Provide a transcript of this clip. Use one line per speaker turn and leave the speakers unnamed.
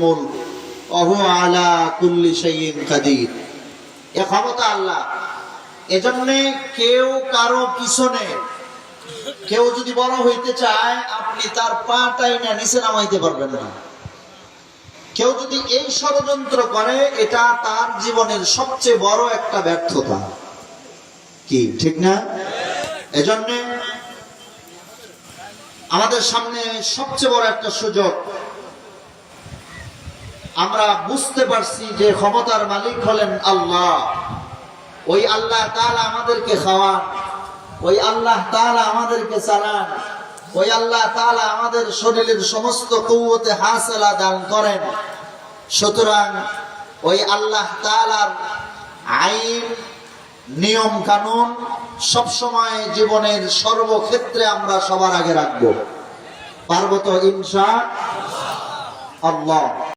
মুলক আলা কুল্লি শাইইন কাদির। এ ক্ষমতা আল্লাহ। এজন্যে কেউ কারও পিছনে, কেউ যদি বড় হইতে চায়, আপনি তার নিচে নামাইতে পারবেন না। কেউ যদি এই ষড়যন্ত্র করে, এটা তার জীবনের সবচেয়ে বড় একটা ব্যর্থতা। কি, ঠিক না? এজন্যে আমাদের সামনে সবচেয়ে বড় একটা সুযোগ আমরা বুঝতে পারছি যে ক্ষমতার মালিক হলেন আল্লাহ। ওই আল্লাহ তালা আমাদেরকে খাওয়ান, ওই আল্লাহ তাআলা আমাদেরকে চালান, ওই আল্লাহ তাআলা আমাদের শরীরের সমস্ত কৌয়তে হাসেলা দান করেন। সুতরাং ওই আল্লাহ তালার আইন, নিয়ম কানুন সবসময় জীবনের সর্বক্ষেত্রে আমরা সবার আগে রাখব। পার্বত ইনশা আল্লাহ।